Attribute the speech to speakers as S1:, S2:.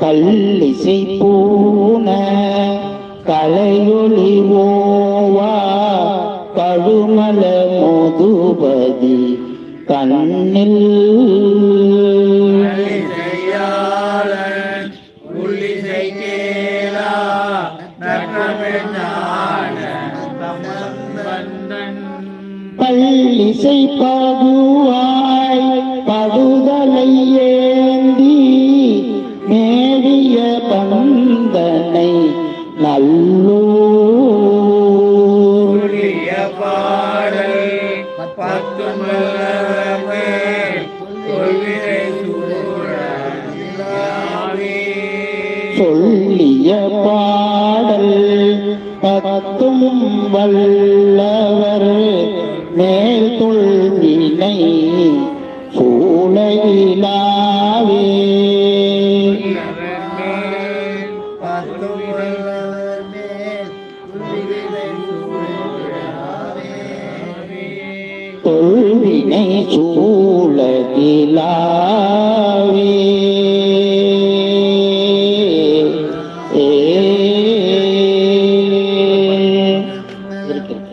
S1: கல்லிசை பூன கலையொளி ஓவா கழுமல மோதுபதி கண்ணில். பள்ளிசை பதுவாய் பந்தனை
S2: நல்லூரிய பாடல் பத்து
S1: சொல்லிய பாடல் பத்தும் வல்லவர். மேல் தொல்வினை சூழகிலாவே. இருக்கிறது